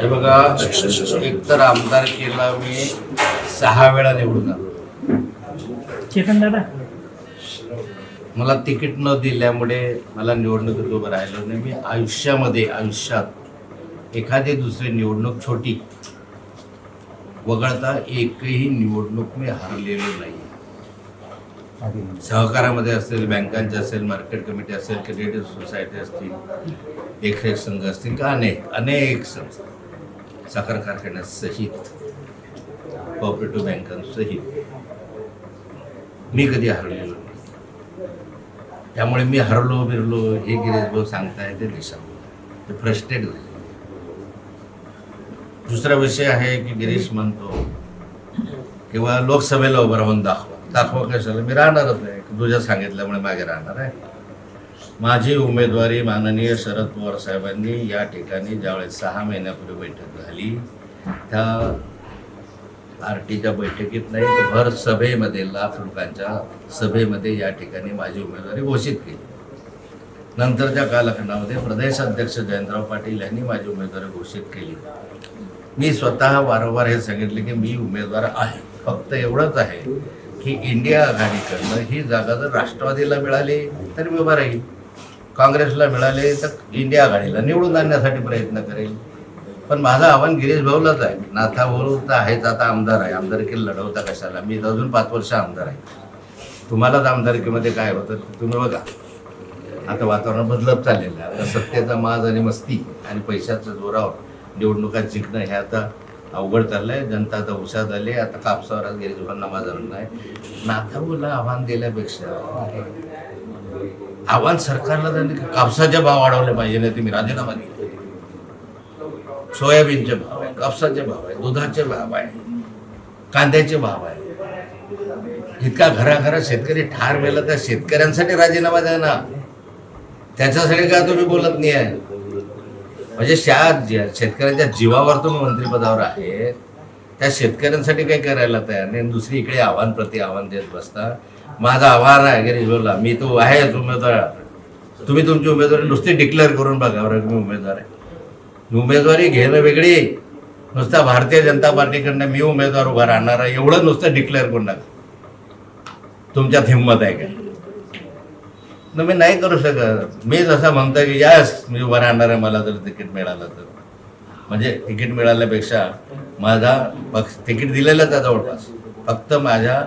हे बघा एकतर आमदारकीला मी सहा वेळा निवडून आलो. मला तिकीट न दिल्यामुळे मला निवडणुकीत उभं राहिलो नाही. मी आयुष्यामध्ये आयुष्यात एखादी दुसरी निवडणूक छोटी वगळता एकही निवडणूक मी हरलेलो नाही. सहकारामध्ये असेल बँकांचे असेल मार्केट कमिटी असेल क्रेडिट सोसायटी असतील देखरेख संघ असतील का अनेक अनेक संस्था. साखर कारखान्यासहित कॉपरेटिव्ह बँकांसहित मी कधी हरलेलो नाही. त्यामुळे मी हरलो बिरलो हे गिरीश भाऊ सांगताय ते दिशा ते फ्रस्ट्रेट झाले. दुसरा विषय आहे की गिरीश म्हणतो किंवा लोकसभेला उभं राहून दाखवा. दाखवा कशाला? मी राहणारच नाही. तुझ्या सांगितल्यामुळे मागे राहणार आहे. माझी उमेदवारी माननीय शरद पवार साहेबांनी या ठिकाणी ज्यावेळेस सहा महिन्यापूर्वी बैठक झाली त्या पार्टीच्या बैठकीत नाही तर भर सभेमध्ये लाख लोकांच्या सभेमध्ये या ठिकाणी माझी उमेदवारी घोषित केली. नंतरच्या कालखंडामध्ये प्रदेश अध्यक्ष जयंतराव पाटील यांनी माझी उमेदवारी घोषित केली. मी स्वतः वारंवार हे सांगितले की मी उमेदवार आहे. फक्त एवढंच आहे की इंडिया आघाडीकडनं ही जागा जर राष्ट्रवादीला मिळाली तर मी उभा राहील काँग्रेसला मिळाले तर इंडिया आघाडीला निवडून आणण्यासाठी प्रयत्न करेल. पण माझं आव्हान गिरीश भाऊलाच आहे. नाथा भाऊ तर आहेच आता आमदार आहे. आमदारकी लढवता कशाला? मी अजून पाच वर्ष आमदार आहे. तुम्हालाच आमदारकीमध्ये काय होतं तुम्ही बघा. आता वातावरण बदलत चाललेलं आहे. आता सत्तेचा माज आणि मस्ती आणि पैशाच्या जोरावर निवडणुका जिंकणं हे आता अवघड चाललं आहे जनता आता उषात झाली आता कापसावर आज गिरीजभाऊंना माझा म्हणणं आहे. नाथाभाऊला आव्हान दिल्यापेक्षा आव्हान सरकारला त्यांनी कापसाचे भाव वाढवले पाहिजे नाही तुम्ही राजीनामा दिला सोयाबीनचे भाव आहे कापसाचे भाव आहे दुधाचे भाव आहे कांद्याचे भाव आहे. इतका घराघरात शेतकरी ठार मेला त्या शेतकऱ्यांसाठी राजीनामा द्या ना. त्याच्यासाठी का तुम्ही बोलत नाही आहे? म्हणजे शा ज्या शेतकऱ्यांच्या जीवावर तुम्ही मंत्रिपदावर आहे त्या शेतकऱ्यांसाठी काही करायला तयार नाही. आणि दुसरी इकडे आव्हान प्रति आव्हान देत बसता. माझा आभार आहे गिरीश मी तो आहेच उमेदवार. तुम्ही तुमची उमेदवारी नुसती डिक्लेअर करून बघा बरं मी उमेदवार आहे. उमेदवारी घेणं वेगळी. नुसता भारतीय जनता पार्टीकडनं मी उमेदवार उभा राहणार आहे एवढं नुसतं डिक्लेअर करून टाका. तुमच्यात हिंमत आहे काय न मी नाही करू शकत. मी जसं म्हणतो की यस मी उभा राहणार आहे मला जर तिकीट मिळालं तर. म्हणजे तिकीट मिळाल्यापेक्षा माझा पक्ष तिकीट दिलेलंच आहे जवळपास. फक्त माझ्या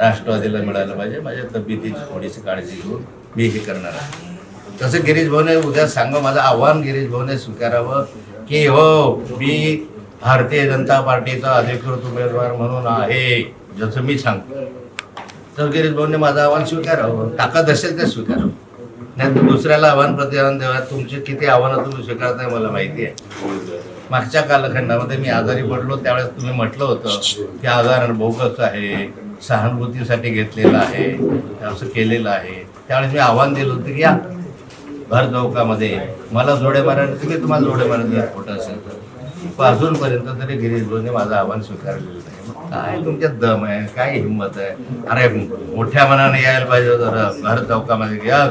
राष्ट्रवादीला मिळालं पाहिजे. माझ्या तब्येतीची थोडीशी काळजी घेऊन मी हे करणार आहे. तसं गिरीश भाऊने उद्या सांगा माझं आव्हान गिरीश भाऊने स्वीकारावं की हो मी भारतीय जनता पार्टीचा अधिकृत उमेदवार म्हणून आहे जसं मी सांगतो. तर गिरीश भाऊने माझं आव्हान स्वीकारावं. ताकद असेल ते स्वीकारावं. नाही तर दुसऱ्याला आव्हान प्रतिआव्हान देवा तुमचे किती आव्हानं तुम्ही स्वीकारताय मला माहिती आहे. मागच्या कालखंडामध्ये मी आजारी पडलो त्यावेळेस तुम्ही म्हटलं होतं की आजार भोगच आहे? सहानुभूतीसाठी घेतलेलं आहे असं केलेलं आहे. त्यावेळेस मी आव्हान दिलं होतं की या भर चौकामध्ये. मला जोडे मारायला तुम्ही तुम्हाला जोडे मारायला खोटं असेल तर. पण अजूनपर्यंत तरी गिरीश भाऊने माझं आव्हान स्वीकारलेलं नाही. काय तुमच्यात दम आहे काय हिंमत आहे? अरे मोठ्या मनाने यायला पाहिजे होतं भर चौकामध्ये. या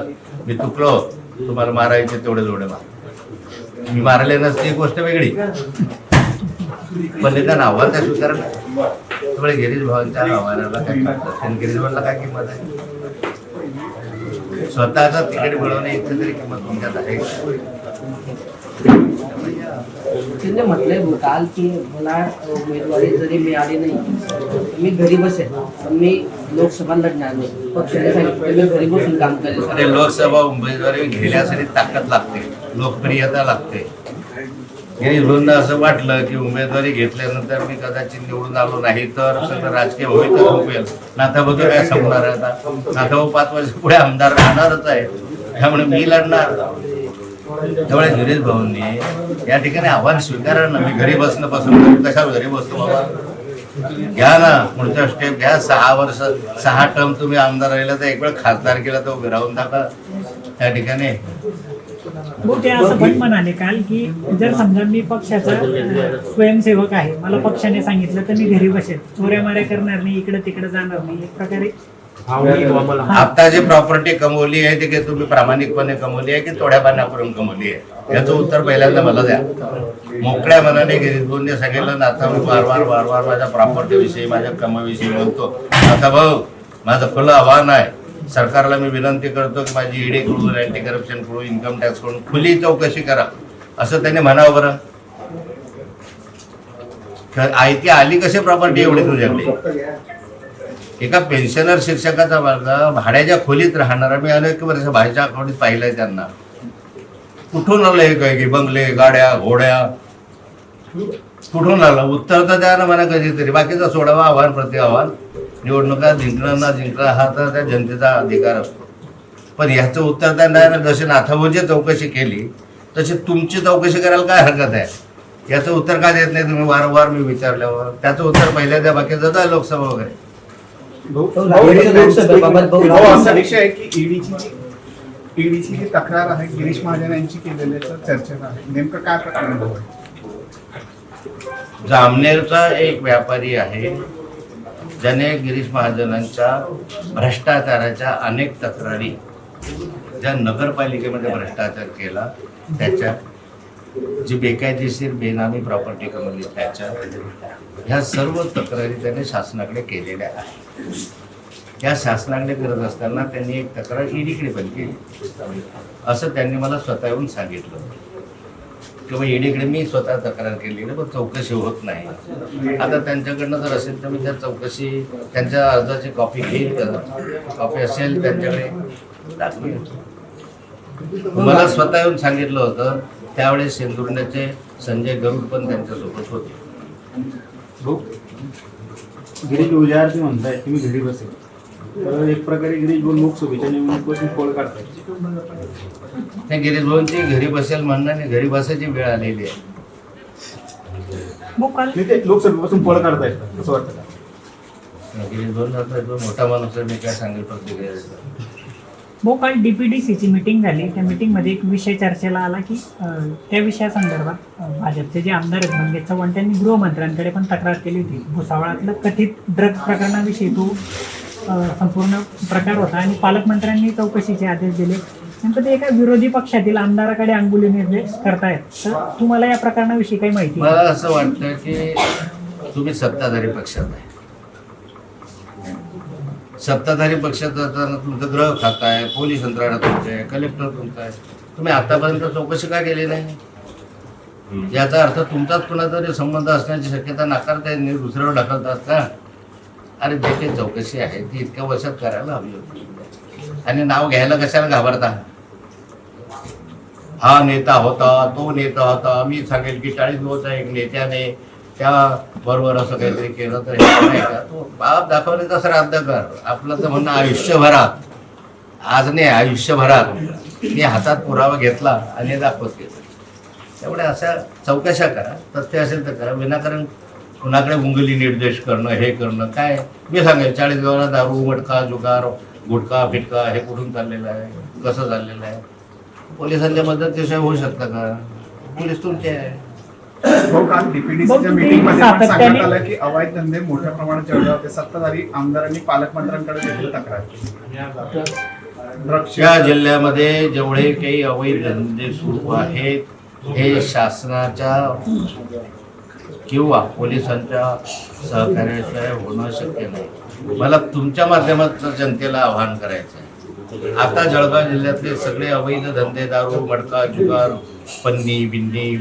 मी चुकलो. तुम्हाला मारायचे तेवढे जोडे मार. मी मारले नसते ही गोष्ट वेगळी. पण निदान आव्हान त्या स्वीकारलं त्यामुळे गिरीश भावांच्या आव्हानाला काय किंमत असते आणि गिरीश भावांना काय किंमत आहे? स्वतःचा तिकीट मिळवणे इथे तरी किंमत तुमच्यात आहे? त्यांनी म्हटलंय काल की मला उमेदवारी जरी मिळाली नाही मी घरी बसेल पण मी लोकसभा लढणार नाही पक्षाने सांगितलं मी घरी बसून काम करेल. लोकसभा उमेदवारी घेण्यासाठी ताकद लागते. लोकप्रियता लागते. गिरीश असं वाटलं की उमेदवारी घेतल्यानंतर मी कदाचित निवडून आलो नाही तर सगळं राजकीय होईल तर होईल. नाथाबद्दल काय संपणार आहे आता? नाथाभाऊ पाच वर्ष पुढे आमदार राहणारच आहे. त्यामुळे मी लढणार. त्यामुळे गिरीश भाऊंनी या ठिकाणी आव्हान स्वीकारा ना. मी घरी बसणं पसंत कशावर घरी बसतो बाबा? घ्या ना. पुढचा स्टेप घ्या. सहा वर्ष सहा टर्म तुम्ही आमदार राहिला तर एक वेळ खासदार केला तर उभे राहून टाका त्या ठिकाणी हो ते असं पण म्हणाले काल की जर समजा मी पक्षाचा स्वयंसेवक आहे मला पक्षाने सांगितलं तर मी घरी बसेल चोऱ्या माऱ्या करणार नाही इकडे तिकडे जाणार नाही एक प्रकारे. आता जी प्रॉपर्टी कमवली आहे ती तुम्ही प्रामाणिकपणे कमवली आहे की थोड्या पाण्यावरून कमवली आहे? याचं उत्तर पहिल्यांदा मला द्या. मोकळ्या मनाने गिरीश भाऊंनी सांगितलं ना आता मी वारंवार वारंवार माझ्या प्रॉपर्टी विषयी माझ्या कमाविषयी बोलतो. आता भाऊ माझं खुलं आव्हान आहे. सरकारला मी विनंती करतो की माझी ईडी कडून अँटी करप्शनकडून इन्कम टॅक्सकडून खुली चौकशी करा. असं त्याने म्हणावं बरं. आयती आली कशी प्रॉपर्टी एवढी तुझ्याकडे? एका पेन्शनर शिक्षकाचा वर्ग भाड्याच्या खोलीत राहणारा मी अनेक वर्ष भाईच्या खोलीत पाहिलंय त्यांना. कुठून आलं हे काय की बंगले गाड्या घोड्या? कुठून आलं? उत्तर तर द्या ना म्हणा कधीतरी. बाकीचं सोडावं आव्हान प्रति आव्हान निवडणुका जिंकणं ना जिंकणं हा तर त्या जनतेचा अधिकार असतो. पण ह्याचं उत्तर त्यांना ना जशी नाथाभोजी चौकशी केली तशी तुमची चौकशी करायला काय हरकत आहे? याचं उत्तर का देत नाही तुम्ही? वारंवार मी विचारल्यावर. त्याचं उत्तर पहिल्या द्या बाकीचं जा लोकसभा वगैरे. आहे की ईडीची ईडीची जी तक्रार आहे गिरीश महाजन यांची केलेली चर्चेत आहे. नेमकं काय प्रकरण भाऊ आहे? जामनेरचा एक व्यापारी आहे. ज्याने गिरीश महाजनांच्या भ्रष्टाचाराच्या अनेक तक्रारी ज्या नगरपालिकेमध्ये भ्रष्टाचार केला त्याच्या जी बेकायदेशीर बेनामी प्रॉपर्टी कमवली त्याच्या ह्या सर्व तक्रारी त्याने शासनाकडे केलेल्या आहेत. या शासनाकडे करत असताना त्यांनी एक तक्रार ईडीकडे पण केली. असं त्यांनी मला स्वतः येऊन सांगितलं. किंवा ईडीकडे मी स्वतः तक्रार केली पण चौकशी होत नाही. आता त्यांच्याकडनं जर असेल तर मी त्या चौकशी त्यांच्या अर्जाची कॉपी घेईल कॉपी असेल त्यांच्याकडे दाखवेल. मला स्वतः येऊन सांगितलं होतं त्यावेळेस सिंधुर्ण्याचे संजय गरुड पण त्यांच्यासोबत होते. भाऊ गिरीश म्हणताय तुम्ही घरी बसेल एक प्रकारे गिरीश भाऊ लोकसभेच्या निवडणुकीपासून पळ काढताय त्या गिरीश भाऊंची घरी बसेल म्हणणं नाही घरी बसायची वेळ आलेली आहे. काल नाही लोकसभेपासून पळ काढतायत असं वाटतं का? गिरीश जो मोठा माणूस आहे मी काय सांगेल द्यायला. भाऊ काल डीपीडीसीची मीटिंग झाली. त्या मीटिंगमध्ये एक विषय चर्चेला आला की त्या विषयासंदर्भात अं, भाजपचे जे आमदार आहेत मंगेश चव्हाण त्यांनी गृहमंत्र्यांकडे पण तक्रार केली होती. भुसावळातलं कथित ड्रग्ज प्रकरणाविषयी तो संपूर्ण प्रकार होता आणि पालकमंत्र्यांनी चौकशीचे आदेश दिले. नेमकं ते एका विरोधी पक्षातील आमदाराकडे अंगुली निर्देश करतायत. तर तुम्हाला या प्रकरणाविषयी काही माहिती आहे? मला असं वाटतं की तुम्ही सत्ताधारी पक्षात आहे सत्ताधारी पक्षात असताना तुमचं ग्रह खातं आहे पोलीस यंत्रणा तुमचं आहे कलेक्टर तुमचं आहे. तुम्ही आतापर्यंत चौकशी का केली नाही? याचा अर्थ तुमचाच कुणातरी संबंध असण्याची शक्यता नाकारता येत नाही दुसऱ्यावर ढकलतात का? अरे जे काही चौकशी आहे. ती इतक्या वर्षात करायला हवी होती. आणि नाव घ्यायला कशाला घाबरता? हा नेता होता तो नेता होता. मी सांगेल की चाळीस दिवस एक नेत्याने. त्या बरोबर असं काहीतरी केलं तर हे नाही का? तो बाप दाखवले श्राद्ध कर. आपलं तर म्हणणं आयुष्यभरात. आज नाही आयुष्यभरात मी हातात पुरावा घेतला आणि दाखवत गेलो. त्यामुळे अशा चौकशा करा. तथ्य असेल तर करा. विनाकारण कुणाकडे उंगली निर्देश करणं हे करणं काय? मी सांगेल चाळीस गावाला दारू मटका जुगार गुटखा फिटका हे कुठून चाललेलं आहे? कसं चाललेलं आहे? पोलिसांच्या मदतीशिवाय होऊ शकतं का? पोलीस तुमचे आहे. भाऊ काल भाऊ, डीपीडीसीच्या तुम्ही मीटिंगमध्ये पण सातत्याने- सांगण्यात आलं की अवैध धंदे मोठ्या प्रमाणात होते. सत्ताधारी आमदारांनी पालकमंत्र्यांकडे देखील तक्रार केली. या जिल्ह्यामध्ये जेवढे काही अवैध धंदे सुरू आहेत हे शासनाच्या किंवा पोलिसांच्या सहकार्याशिवाय होणं शक्य नाही. मला तुमच्या माध्यमातून जनतेला आवाहन करायचं आहे आता जळगाव जिल्ह्यातले सगळे अवैध धंदे दारू मडका जुगार पन्नी बिन्नी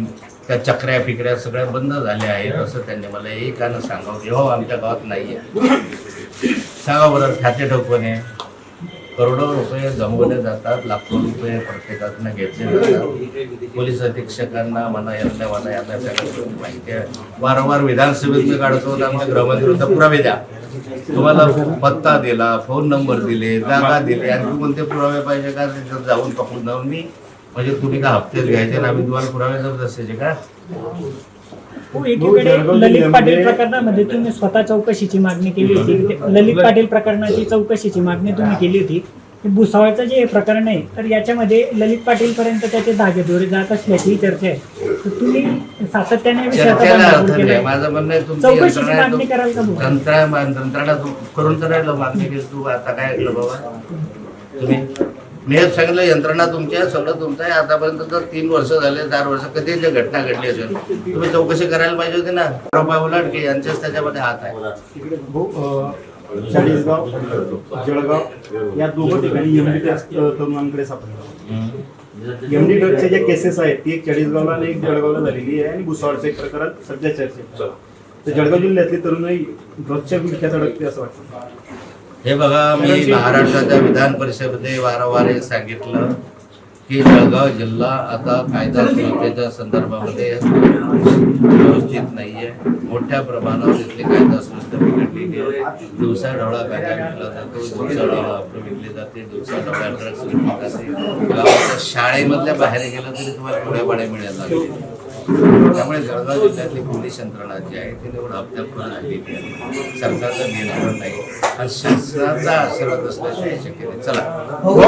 त्या चक्र्या फिकऱ्या सगळ्या बंद झाल्या आहेत असं त्यांनी मला एकानं सांगावं. हो आमच्या गावात नाही आहे सांगा बरं खाते ठोकवणे करोडो रुपये जमवले जातात लाखो रुपये प्रत्येकातनं घेतले जातात. पोलीस अधीक्षकांना म्हणा यांना म्हणा यांना माहिती आहे. वारंवार विधानसभेत काढतो त्यामुळे आमच्या गृहमंत्री होता पुरावे द्या. तुम्हाला पत्ता दिला फोन नंबर दिले जागा दिली आणखी कोणते पुरावे पाहिजे का? त्याच्यात जाऊन पकडून जाऊन मी म्हणजे तुम्ही का हप्त्यात घ्यायचे ना आम्ही तुम्हाला पुरावे जमत असायचे का? हो, एकीकडे जळगाव ललित पाटील प्रकरणामध्ये तुम्ही स्वतः चौकशीची मागणी केली होती. ललित पाटील प्रकरणाची चौकशीची मागणी तुम्ही केली होती. भुसावळचं जे हे प्रकरण आहे तर याच्यामध्ये ललित पाटील पर्यंत त्याचे धागेदोरे जात असल्याची चर्चा आहे. तर तुम्ही सातत्याने. माझं म्हणणं आहे तुमची चौकशीची मागणी कराल का भाऊ? करून तर राहिलो मागणी केली तू आता काय ऐकलं बाबा? तुम्ही मी हेच सांगितलं यंत्रणा तुमची आहे सगळं तुमचं आहे. आतापर्यंत तर तीन वर्ष झाले चार वर्ष कधी जे घटना घडली असेल. तुम्ही चौकशी करायला पाहिजे होती ना? आरोपा उलट की यांच्याच त्याच्यामध्ये हात आहे. चाळीसगाव जळगाव या दोघं ठिकाणी एमडी तरुणांकडे सापडलं. एमडी ड्रगच्या जे केसेस आहेत ती एक चाळीसगावला आणि एक जळगावला झालेली आहे आणि भुसावळचं एक प्रकार सध्या चर्चेत तर जळगाव जिल्ह्यातली तरुणाई ड्रग्सच्या विळख्यात अडकते असं वाटतं. हे बघा मी महाराष्ट्राच्या विधान परिषदेमध्ये वारंवार हे सांगितलं की जळगाव जिल्हा आता कायदा सुव्यवस्थेच्या संदर्भामध्ये व्यवस्थित नाहीये. मोठ्या प्रमाणावर इथली कायदा सुव्यवस्था बिघडलेली आहे. दिवसा ढवळा कायदा विकला जातो दिवसा ढवळा वापरून विकली जाते दिवसा ढवळा ड्रग्स विकली जाते शाळेमधल्या बाहेर गेलं तरी तुम्हाला पुढे मिळायला लागले त्यामुळे जळगाव जिल्ह्यातली पोलीस यंत्रणा जी आहे ती निवड अभ्यापूर्ण झालेली आहे सरकारचं नियंत्रण नाही. हा शासनाचा आशीर्वाद असल्याशिवाय शक्य नाही. चला.